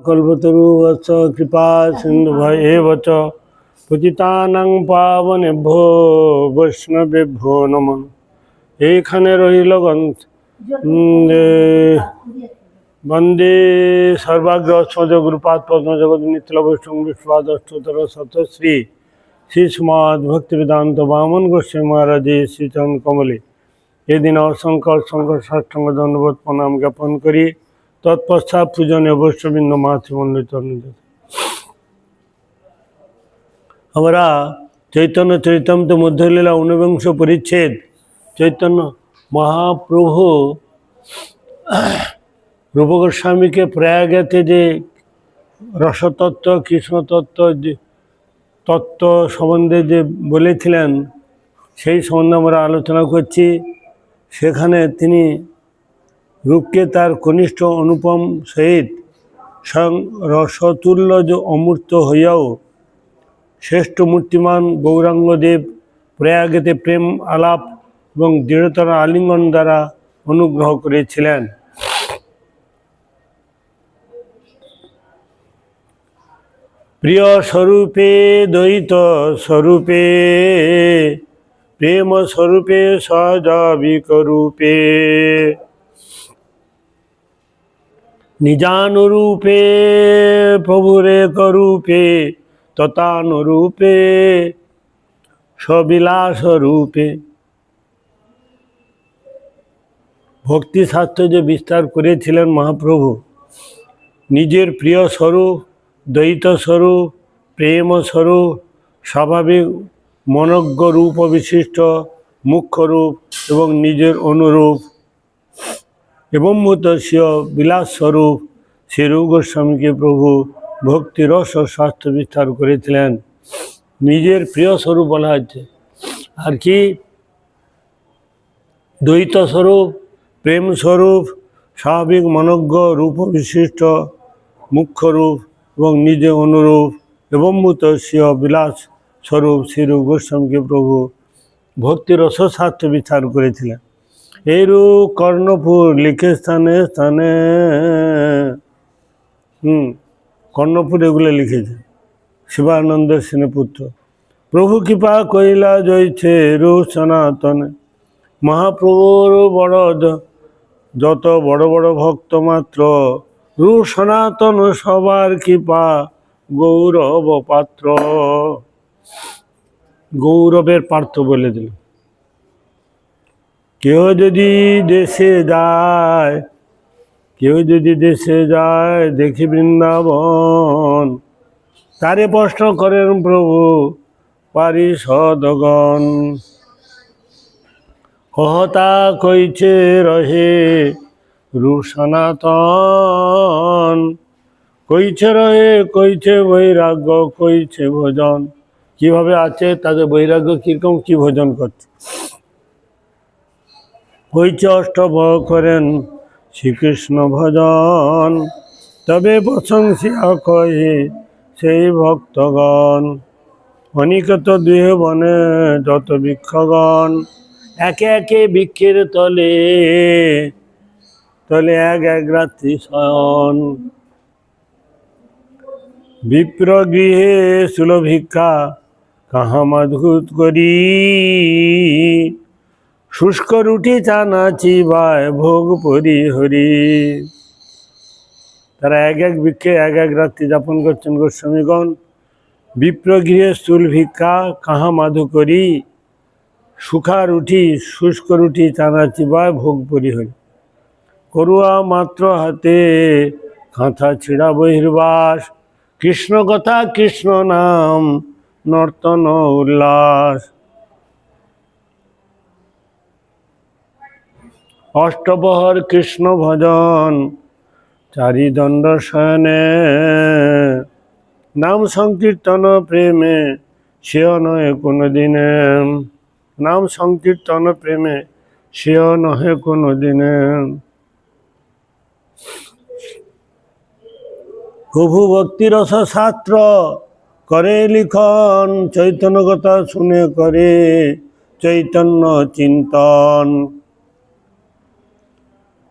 কল্পতরুবৎস কৃপা সিন্ধু এব চ পতিতানাং পাবনেভ্যো বৈষ্ণবেভ্যো নম এইখানে রহিল বন্দে সর্বাগ্র স্মজ গুরুপাদ পদ্ম জগৎ নিত্যল বৈষ্ণব বিষ্ণুপাদ অষ্টতর শত শ্রী সমাদ ভক্তি বেদান্ত বামন গোস্বামী মহারাজে শ্রীচরণ কমলে এদিন অসংখ্য অসংখ্য সাষ্টাঙ্গ ধন্যবাদ প্রণাম জ্ঞাপন করি তৎপশ্চাৎ পূজনীয় বৈষ্ণবৃন্দ তরুণদের আমরা চৈতন্য চৈতন্য মধ্যলীলা ঊনবিংশ পরিচ্ছেদ চৈতন্য মহাপ্রভু রূপ গোস্বামীকে প্রয়াগেতে যে রসতত্ত্ব, কৃষ্ণতত্ত্ব, যে তত্ত্ব সম্বন্ধে যে বলেছিলেন, সেই সম্বন্ধে আমরা আলোচনা করছি। সেখানে তিনি রূপকে তার কনিষ্ঠ অনুপম সহিত স্বয়ং রসতুল্য অমূর্ত হইয়াও শ্রেষ্ঠ মূর্তিমান গৌরাঙ্গদেব প্রয়াগেতে প্রেম আলাপ এবং দৃঢ়তর আলিঙ্গন দ্বারা অনুগ্রহ করেছিলেন। প্রিয় স্বরূপে দ্বৈত স্বরূপে, প্রেম স্বরূপে সহজাবিক রূপে। নিজানুরূপে প্রভুরে করূপে তথানুরূপে সবিলাস রূপে ভক্তি যে বিস্তার করেছিলেন মহাপ্রভু, নিজের প্রিয় স্বরূপ, দ্বৈত স্বরূপ, প্রেম স্বরূপ, স্বাভাবিক মনজ্ঞ রূপ বিশিষ্ট মুখ্য রূপ এবং নিজের অনুরূপ এবং মতস্য বিলাস স্বরূপ শ্রী গোস্বামীকে প্রভু ভক্তি রস ও স্বাস্থ্য বিস্তার করেছিলেন। নিজের প্রিয় স্বরূপ বলা হচ্ছে আর কি? দ্বৈত স্বরূপ, প্রেম স্বরূপ, স্বাভাবিক মনজ্ঞ, রূপ বিশিষ্ট, মুখ্য রূপ এবং নিজে অনুরূপ এবং মতস্য বিলাস স্বরূপ শ্রী গোস্বামীকে প্রভু ভক্তি রস স্বাস্থ্য বিচার করেছিলেন। এইরূপ কর্ণপুর লিখে স্থানে স্থানে। হুম কর্ণপুর এগুলো লিখেছে। শিবানন্দের সেনপুত্র। প্রভু কৃপা কইলা জয়ছে রু সনাতনে। মহাপ্রভুর বড় যত বড় বড় ভক্ত মাত্র, রু সনাতন সবার কৃপা গৌরব পাত্র। গৌরবের পার্থ বলে দিল। কেউ যদি দেশে যায়, কেউ যদি দেশে যায়, দেখি বৃন্দাবন। তারে প্রশ্ন করেন প্রভু পারি পারিষদগণ, কহতা কইছে রহে রু সনাতন। কইছে রহে, কইছে বৈরাগ্য, কইছে ভোজন। কীভাবে আছে, তাদের বৈরাগ্য কীরকম, কি ভোজন করছে? অষ্টভ করেন শ্রীকৃষ্ণ ভজন। তবে প্রশংসিয়া কহে সেই ভক্তগণ, অনিকত দেহ বনে যত বৃক্ষগণ একে একে বৃক্ষের তলে তলে এক এক রাত্রি শয়ন। বিপ্র গৃহে সুলভিক্ষা কাহা মাধুত করি। শুষ্ক রুটি চানা চিবায় ভোগ পরি হরি। তারা এক এক বৃক্ষে এক এক রাত্রি যাপন করছেন গোস্বামীগণ। বিপ্রগৃহে স্থূল ভিক্ষা, কাহা মাধু করি। সুখা রুটি, শুষ্ক রুটি চানা চিবায় ভোগ পরি হরি। করুয়া মাত্র হাতে, কাঁথা ছিড়া বহির্বাস। কৃষ্ণ কথা, কৃষ্ণ নাম, নর্তন উল্লাস। অষ্টপহর কৃষ্ণ ভজন, চারিদণ্ড শয়নে। নাম সংকীর্তন প্রেমে, সেও নহে কোনো দিনে নাম সংকীর্তন প্রেমে, সেও নহে কোনো দিনে প্রভু ভক্তি রস শাস্ত্র করে লিখন চৈতন্য কথা শুনে করে চৈতন্য চিন্তন।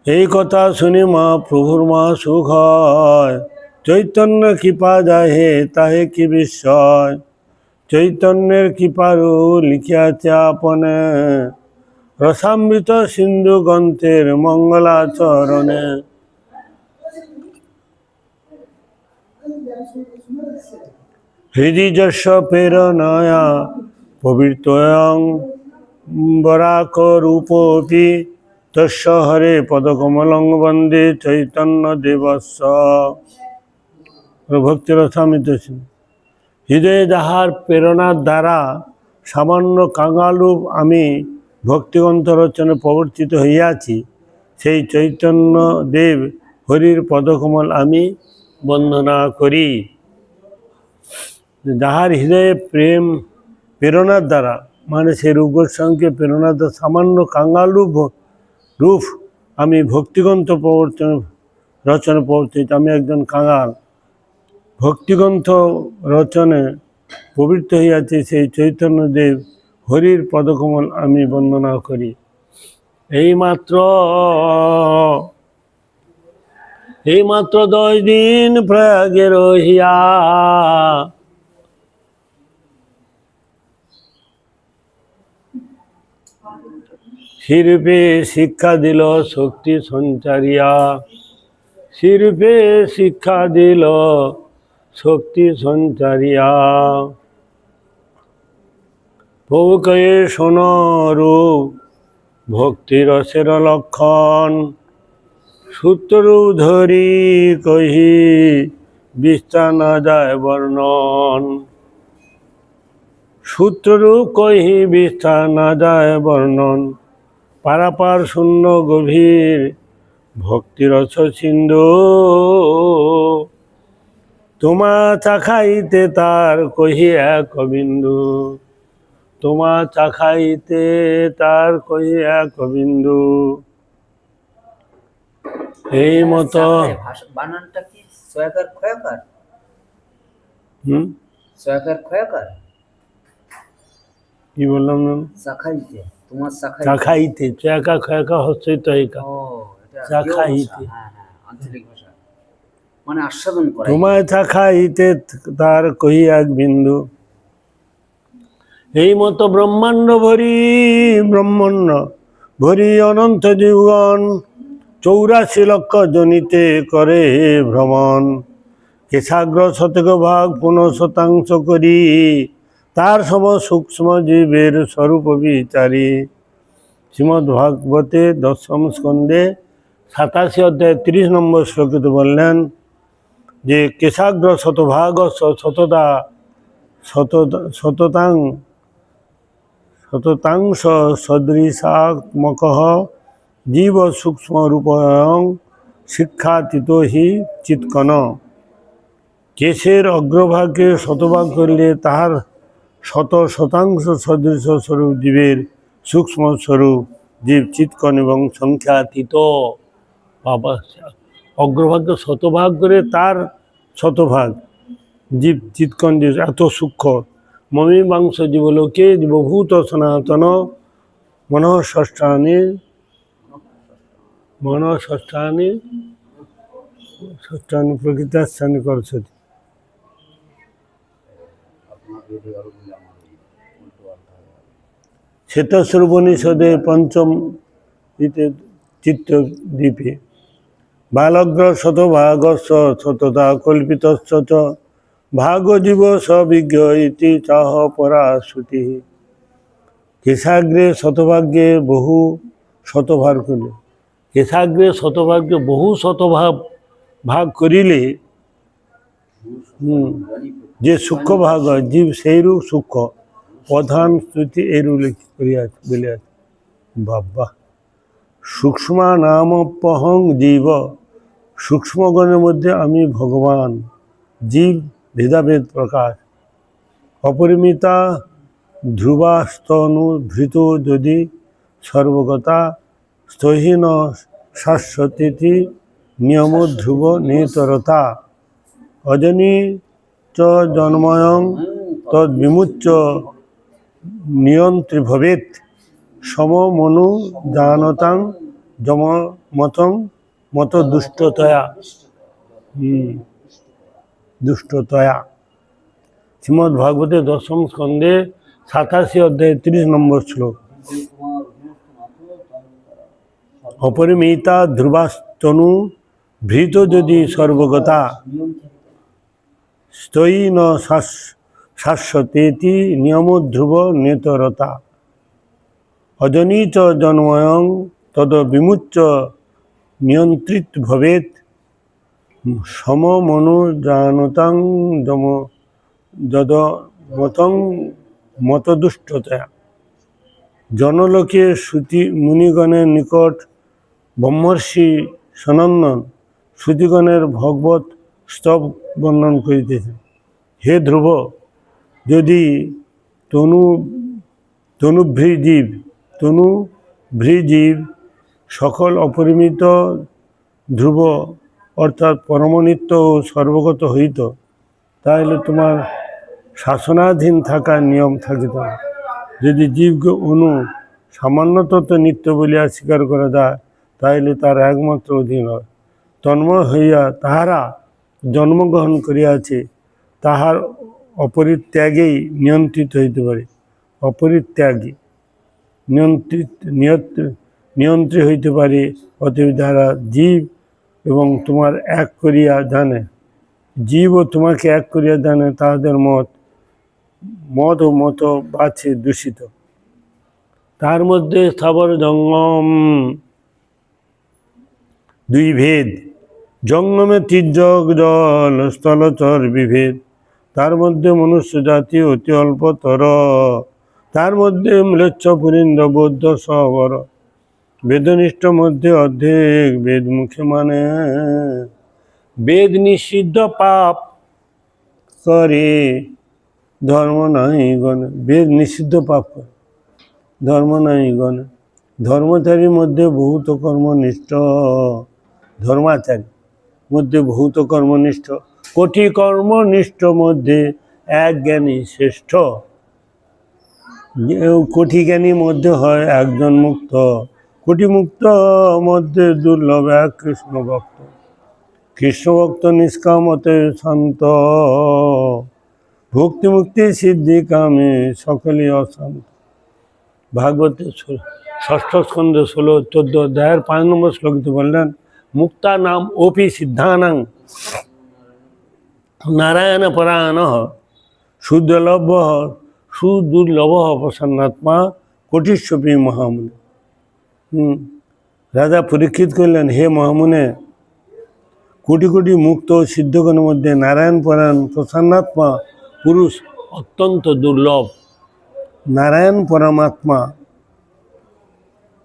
এই কথা শুনি মা প্রভুর মা সুখ হয়। চৈতন্য কৃপা যাহে, তাহে কি বিস্ময়। চৈতন্যের কৃপারু লিখিয়াছে আপনে। রসামৃত সিন্ধু গ্রন্থের মঙ্গলাচরণে। হৃদিযস্য প্রেরণয়া পবিত্রয়ং বরাক রূপী তস্য হরে পদকমলং বন্দে চৈতন্য দেবস্য ভক্তি রসামিত হৃদয়ে যাহার প্রেরণার দ্বারা সামান্য কাঙালরূপ আমি ভক্তিগ্রন্থ রচনে প্রবর্তিত হইয়াছি, সেই চৈতন্য দেব হরির পদকমল আমি বন্দনা করি। যাহার হৃদয়ে প্রেম প্রেরণার দ্বারা মানে সেই রূপ গোস্বামীকে প্রেরণার দ্বারা সামান্য কাঙ্গাল রূপ আমি ভক্তিগ্রন্থ প্রবর্তন, রচনা প্রবর্তিত, আমি একজন কাঙাল। ভক্তিগ্রন্থ রচনে পবিত্র হইয়াছে সেই চৈতন্যদেব হরির পদকমল আমি বন্দনা করি। এইমাত্র এইমাত্র দশ দিন প্রয়াগে রহিয়া শিরূপে শিক্ষা দিল শক্তি সঞ্চারিয়া। শিরূপে শিক্ষা দিল শক্তি সঞ্চারিয়া। প্রভুকে সোনরূপ ভক্তি রসের লক্ষণ। সূত্ররূপ ধরি কহি, বিস্তার না যায় বর্ণন। সূত্ররূপ কহি, বিস্তার না যায় বর্ণন। পারাপার শূন্য গভীর ভক্তিরস সিন্ধু। তোমা চাখাইতে তার কহি এক বিন্দু তোমা চাখাইতে তার কহি এক বিন্দু এই মতো বানানটা কি সয়াকার ক্ষয়াকার? হুম? সয়াকার ক্ষয়াকার? কি বললাম না শাখাইতে তোমার শাখাই চাখাইতে চেকা খয়াকা হচ্ছে এটা শাখাইতে। হ্যাঁ হ্যাঁ আঞ্চলিক ভাষা। মানে আস্বাদন করা তোমায় চাখাইতে তার কহি এক বিন্দু। এই মতো ব্রহ্মাণ্ড ভরি ব্রহ্মাণ্ড ভরি অনন্ত জীবন চৌরাশি লক্ষ জনিতে করে ভ্রমণ। কেশাগ্র শতক ভাগ পুনঃ শতাংশ করি। তার সম সূক্ষ্ম জীবের স্বরূপ বিচারি। শ্রীমদ্ ভাগবতে দশম স্কন্ধে সাতাশি অধ্যায় তিরিশ নম্বর শ্লোকিত বললেন যে, কেশাগ্র শতভাগ শতদা শত শততাং শততাংশ সদৃশাত্মক জীব সূক্ষ্ম রূপয়ং শিক্ষাতীত হি চিৎকন। কেশের অগ্রভাগে শতভাগ করলে তাহার শত শতাংশ সদৃশ স্বরূপ জীবের সূক্ষ্ম স্বরূপ জীব চিৎকন এবং সংখ্যাতীত। বাবা অগ্রভাগ্য শতভাগ করে তার শতভাগ। জীব চিৎকন যে এত সূক্ষ্ম মমি মাংস জীবলোকে জীবভূত সনাতন মনঃষ্টানি মনঃষ্টানি ষষ্ঠানি প্রকৃতাস্থানি করছতি শ্বেতস্বরূপনিষদে পঞ্চম ইতে চিত্তদ্বীপে বালগ্র শতভাগস্য শততা কল্পিতস্য চ ভাগজীব সবিজ্ঞ ইতি চাহ পরা শ্রুতি কেশাগ্রে শতভাগ্যে বহু শতভাগ করিলে। কেশাগ্রে শতভাগ্যে বহু শতভাগ ভাগ করিলে যে সূক্ষ্ম ভাগ জীব সেইরূপ সূক্ষ্ম। প্রধান স্তুতি এইরূপ লিখি করিয়াছে, বলিয়াছে বাবা সূক্ষ্ম নামপহং জীব, সূক্ষ্মগণের মধ্যে আমি ভগবান, জীব ভেদাভেদ প্রকাশ। অপরিমিতা ধ্রুবাস্তনুভৃত যদি সর্বগতা স্থহীন শাশ্বতীতি নিয়ম ধ্রুব নিতরতা। অজনী চ জন্ময়ং তদ নিয়ন্ত্রী ভবেত সমমনু জানতাং যম মতং মত দুষ্টতয়া। দুষ্টতয়া। শ্রীমদ্ ভাগবতে দশম স্কন্ধে সাতাশি অধ্যায় তিরিশ নম্বর শ্লোক। অপরিমিতা ধ্রুবাস্তনু ভৃত যদি সর্বগতা। স্তয়ী ন শাস- শাশ্বতেতি নিয়ম ধ্রুব নেতরতা। অজনী চ জন্ময়ং তদ বিমুচ্চ নিয়ন্ত্রিত ভবেত সমমনুজানতাং যম, যদ মতং মতদুষ্টতা জনলোকে শ্রুতি মুনিগণের নিকট ব্রহ্মর্ষি সনন্দন, শ্রুতিগণের ভগবত স্তব বর্ণন করিতেছেন। হে ধ্রুব যদি তনু, তনুভৃজীব তনু ভৃজীব সকল অপরিমিত ধ্রুব অর্থাৎ পরমনিত্য ও সর্বগত হইত তাহলে তোমার শাসনাধীন থাকার নিয়ম থাকিত। যদি জীবকে অনু সামান্যতত্ত্ব নিত্য বলিয়া স্বীকার করা যায় তাহলে তার একমাত্র অধীন হয়। তন্ময় হইয়া তাহারা জন্মগ্রহণ করিয়াছে, তাহার অপরিত্যাগেই নিয়ন্ত্রিত হইতে পারে। অপরিত্যাগী, নিয়ন্ত্রিত, নিয়ত- নিয়ন্ত্রিত হইতে পারে, অতএব যারা জীব এবং তোমার এক করিয়া জানে, জীব ও তোমাকে এক করিয়া জানে, তাহাদের মত মত ও মত বাছে দূষিত। তার মধ্যে স্থাবর জঙ্গম, দুই ভেদ, জঙ্গমে তির্যক জল, স্থলচর বিভেদ। তার মধ্যে মনুষ্য জাতি অতি অল্পতর। তার মধ্যে ম্লেচ্ছ পুরিন্দ বৌদ্ধ সবর বেদনিষ্ঠ মধ্যে অর্ধেক বেদ মুখে মানে। বেদ নিষিদ্ধ পাপ করে, ধর্ম নাই গণে। বেদ নিষিদ্ধ পাপ করে, ধর্ম নাই গণে। ধর্মচারীর মধ্যে বহুত কর্মনিষ্ঠ। ধর্মাচারী মধ্যে বহুত কর্মনিষ্ঠ। কোটি কর্মনিষ্ঠ মধ্যে এক জ্ঞানী শ্রেষ্ঠ। কোটি জ্ঞানীর মধ্যে হয় একজন মুক্ত। কোটি মুক্ত মধ্যে দুর্লভ এক কৃষ্ণ ভক্ত। কৃষ্ণ ভক্ত নিষ্কামতে শান্ত। ভক্তি মুক্তি সিদ্ধি কামে সকলই অশান্ত। ভাগবতে ষষ্ঠ স্কন্ধ ষোলো, চোদ্দ অধ্যায়ের পাঁচ নম্বর শ্লোকিত বললেন, মুক্তা নাম ওপি সিদ্ধানাং। নারায়ণ পরায়ণ সুদুর্লভ সুদুর্লভ প্রসন্নাত্মা, কোটিস্বপী মহামুনি। হুম, রাজা পরীক্ষিত করলেন, হে মহামুনে, কোটি কোটি মুক্ত সিদ্ধগণের মধ্যে নারায়ণ পরায়ণ প্রসন্নাত্মা, পুরুষ অত্যন্ত দুর্লভ। নারায়ণ পরমাত্মা,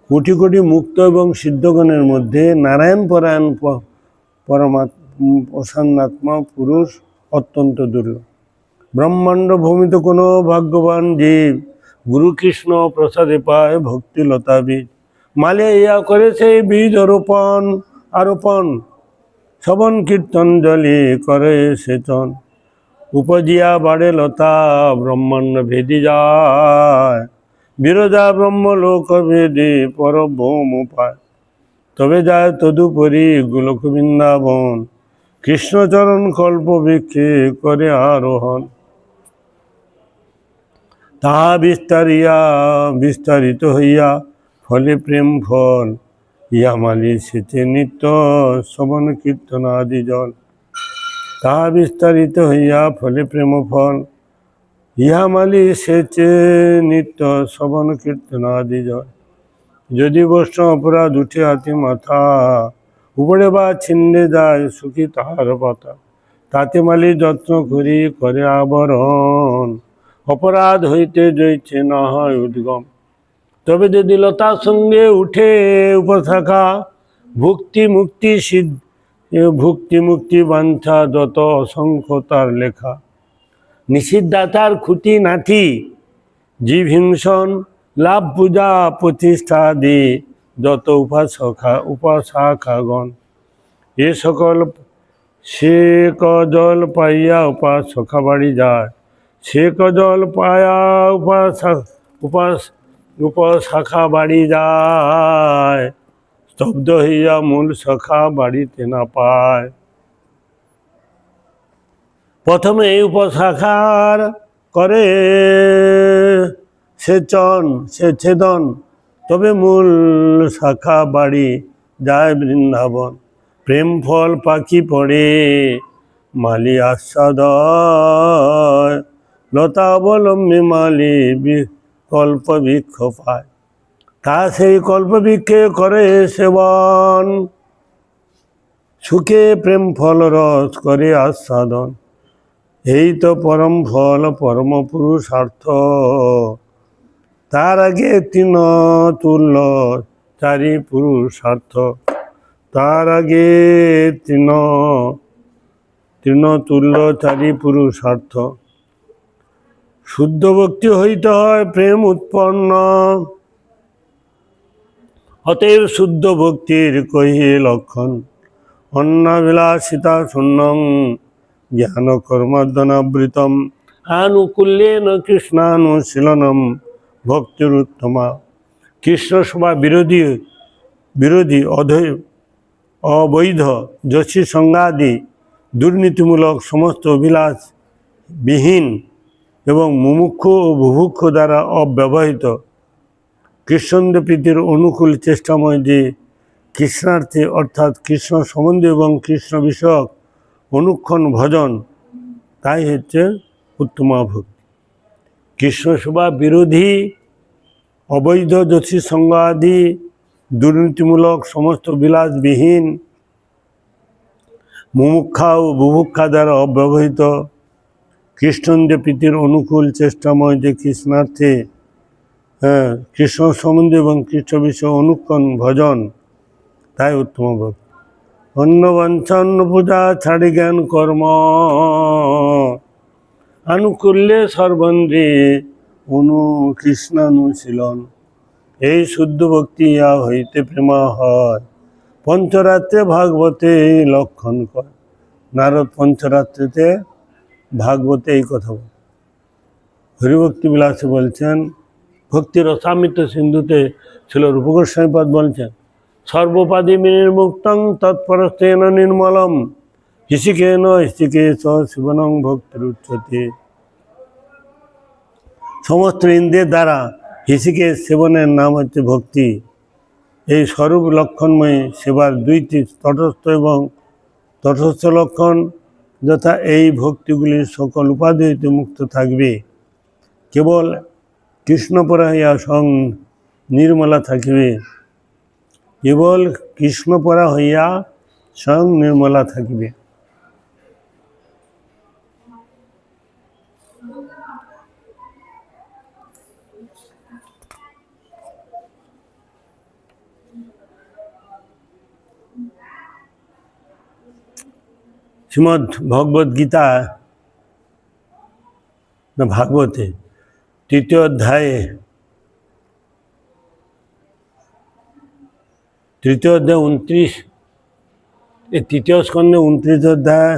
কোটি কোটি মুক্ত এবং সিদ্ধগণের মধ্যে নারায়ণ পরায়ণ পরমাত্মা, প্রসন্নাত্মা, পুরুষ অত্যন্ত দুর্লভ। ব্রহ্মাণ্ড ভূমিত কোনো ভাগ্যবান জীব গুরু কৃষ্ণ প্রসাদে পায় ভক্তি লতা বীজ। মালে ইয়া করেছে বীজ রোপণ, আরোপণ শ্রবণ কীর্তন জলে করে সেচন উপজিয়া বাড়ে লতা, ব্রহ্মাণ্ড ভেদি যায়। বিরজা ব্রহ্মলোক ভেদে পরব্রহ্ম পায়। তবে যায় তদুপরি গোলক বৃন্দাবন কৃষ্ণচরণ কল্প বৃক্ষে করে আরোহণ। তাহা বিস্তারিয়া, বিস্তারিত হইয়া ফলে প্রেম ফল, ইয়ামালি সেচে নিত্য শ্রবণ কীর্তন আদি জল। তাহা বিস্তারিত হইয়া ফলে প্রেম ফল ইহামালি সেচে নিত্য শ্রবণ কীর্তন আদি জল। যদি বৈষ্ণব অপরাধ উঠে হাতি মাথা উপরে বা ছিন্নে যায় সুখী তাহার পাতা। তাতে মালি যত্ন করি, করে আবরণ। অপরাধ হইতে জয়ছে না হয় উদ্গম। তবে যদি লতার সঙ্গে উঠে উপশাখা ভুক্তি মুক্তি সিদ্ধ, ভুক্তি মুক্তি বাঞ্ছা যত অসংখ্য তার লেখা। নিষিদ্ধাতার খুঁটি নাথি, জীব হিংসন, লাভ পূজা প্রতিষ্ঠা দি। যত উপাসখা উপাসখাগণ এ সকল সে কজল পাইয়া উপাসখা বাড়ি যায়। সে কজল পায়া উপাসা, উপাস উপশাখা বাড়ি যায়। স্তব্ধ হইয়া মূল শাখা বাড়িতে না পায়। প্রথমে এই উপশাখার করে সেচন সে ছেদন তবে মূল শাখা বাড়ি যায় বৃন্দাবন। প্রেম ফল পাখি পড়ে, মালি আস্বাদ লতা অবলম্বী মালি বি- কল্প বৃক্ষ পায়। তা সেই কল্পবৃক্ষে করে সেবন। সুখে প্রেম ফল রস করে আস্বাদন। এই তো পরম ফল, পরম পুরুষার্থ। তার আগে তিন তুল্য চারি পুরুষার্থ। তার আগে তৃণ তৃণ তুল্য চারি পুরুষার্থ। শুদ্ধ ভক্তি হইতে হয় প্রেম উৎপন্ন। অতএব শুদ্ধ ভক্তির কহি লক্ষণ। অন্নাবিলাসিতা শূন্যং জ্ঞান কর্মদ্বনাবৃতম আনুকূল্যেন কৃষ্ণানুশীলনম। ভক্তিরুত্তমা কৃষ্ণ সভা বিরোধী বিরোধী অধৈ অবৈধ, যশী সংজ্ঞাদি দুর্নীতিমূলক সমস্ত অভিলাষ বিহীন এবং মুমুক্ষ ও বুভুক্ষ দ্বারা অব্যবহৃত। কৃষ্ণন্দ প্রীতির অনুকূল চেষ্টাময় যে কৃষ্ণার্থী অর্থাৎ কৃষ্ণ সম্বন্ধে এবং কৃষ্ণ বিষয়ক অনুক্ষণ ভজন, তাই হচ্ছে উত্তমা ভক্তি কৃষ্ণ সেবা বিরোধী অবৈধ জ্যোতিষ সংজ্ঞাদি দুর্নীতিমূলক, সমস্ত বিলাসবিহীন, মুমুক্ষা ও বুভুক্ষা দ্বারা অব্যবহৃত কৃষ্ণন্দে প্রীতির অনুকূল চেষ্টাময় যে কৃষ্ণার্থে হ্যাঁ কৃষ্ণ সম্বন্ধে এবং কৃষ্ণ বিষয় অনুক্ষণ ভজন, তাই উত্তম ভক্তি। অন্ন বাঞ্ছা পূজা ছাড়ি জ্ঞান কর্ম, আনুকূল্যে সর্বন্দ্রে অনু কৃষ্ণানুশীলন। এই শুদ্ধ ভক্তি ইয়া হইতে প্রেমা হয়। পঞ্চরাত্রে ভাগবতে এই লক্ষণ কর নারদ পঞ্চরাত্রিতে ভাগবতে এই কথা বল। হরিভক্তি বিলাসে বলছেন ভক্তির রসামিত সিন্ধুতে ছিল রূপগোস্বামীপদ বলছেন, সর্বপাদি নির্মুক্তং তৎপরস্তেন নির্মলম হিসিকেন হিসিকেশ শিবনং ভক্তির উচ্চতে সমস্ত ইন্দ্রিয়ের দ্বারা হিসিকে সেবনের নাম হচ্ছে ভক্তি। এই স্বরূপ লক্ষণময় সেবার দুইটি তটস্থ এবং তটস্থ লক্ষণ যথা এই ভক্তিগুলির সকল উপাধি হইতে মুক্ত থাকবে। কেবল কৃষ্ণপরা হইয়া সং নির্মলা থাকিবে। কেবল কৃষ্ণপরা হইয়া স্বয়ং নির্মলা থাকিবে। শ্রীমদ্ ভগবদ গীতা, না, ভাগবতে, তৃতীয় অধ্যায়ে, তৃতীয় অধ্যায় উনত্রিশ, এই তৃতীয় স্কন্ধে উনত্রিশ অধ্যায়,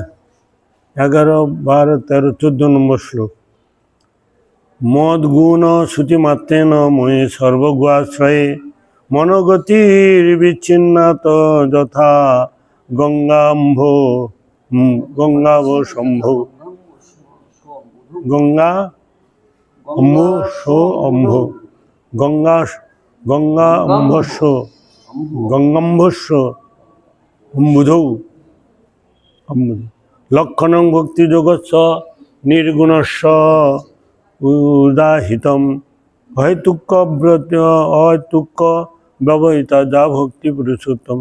এগারো, বারো, তেরো, চোদ্দ নম্বর শ্লোক। মদ গুণ শ্রুতি মাত্রেন ময়ে সর্বগুয়াশ্রয়ে মনোগতির বিচ্ছিন্নাত যথা গঙ্গাম্ভ গঙ্গাব সম্ভব গঙ্গা অম্ভ সো অম্ভ। গঙ্গা গঙ্গা অম্ভস্য গঙ্গাম্ভস্য অম্বুধৌ অম্বুধ লক্ষণং ভক্তিযোগস্য নির্গুণস্য, উদাহিতম। হয়তুক্য ব্রত অহেতুক্য ব্যবহৃতা, যা ভক্তি পুরুষোত্তম।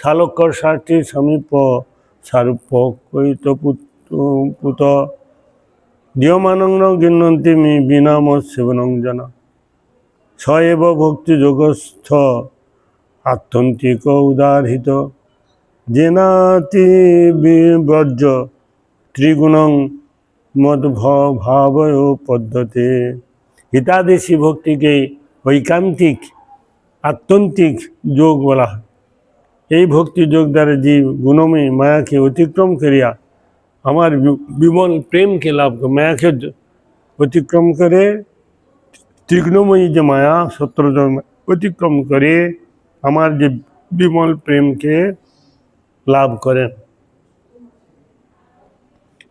শালক্কর ষাটটি সমীপ সারূপ্য কৈত পুত দীয়মানং গৃহন্তি মি বিনাম সেবনং জানা। স এব ভক্তিযোগস্থ আত্যন্তিক উদারহিত। জেনাতি বিবর্জ ত্রিগুণং ভাবয় পদ্ধতি। হিতাদেশী ভক্তিকে ঐকান্তিক, আত্যন্তিক যোগ বলা হয়। এই ভক্তি যোগ দ্বারা জীব গুণময়ী মায়াকে অতিক্রম করিয়া আমার বিমল প্রেমকে লাভ মায়াকে অতিক্রম করে তীক্ষ্ণময়ী যে মায়া সত্রজন অতিক্রম করে আমার যে বিমল প্রেমকে লাভ করেন।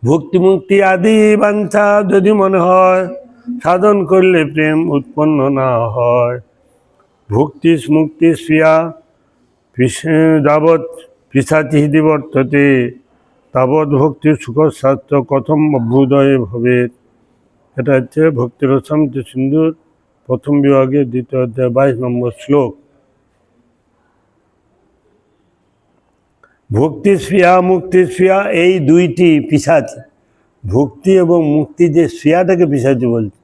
ভক্তি মুক্তি আদি বাঞ্ছা যদি মনে হয়, সাধন করলে প্রেম উৎপন্ন না হয়। ভক্তি মুক্তি শ্রিয়া যাবৎ পিসাচি হৃদি বর্ততে, তাবৎ ভক্তি সুখ স্বাস্থ্য কথম অভ্যুদয়ে ভবে এটা হচ্ছে ভক্তির শান্তি সিন্ধুর প্রথম বিভাগে দ্বিতীয় অধ্যায়, বাইশ নম্বর শ্লোক। ভক্তি শ্রিয়া মুক্তি শ্রিয়া এই দুইটি পিসাচি। ভক্তি এবং মুক্তি যে শ্রিয়াটাকে পিসাচি বলছে,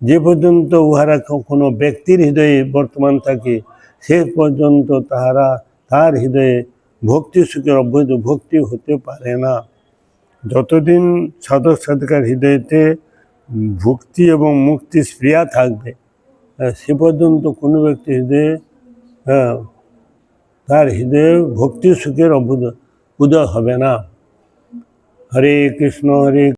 যে পর্যন্ত উহারা কোনো ব্যক্তির হৃদয়ে বর্তমান থাকে সে পর্যন্ত তাহারা তার হৃদয়ে ভক্তি সুখের অবৈধ ভক্তি হতে পারে না। যতদিন সাধক সাধকার হৃদয়তে ভক্তি এবং মুক্তি স্প্রিয়া থাকবে সে পর্যন্ত কোনো ব্যক্তি হৃদয়ে তার হৃদয়ে ভক্তি সুখের অভ্যুদয় উদয় হবে না। হরে কৃষ্ণ, হরে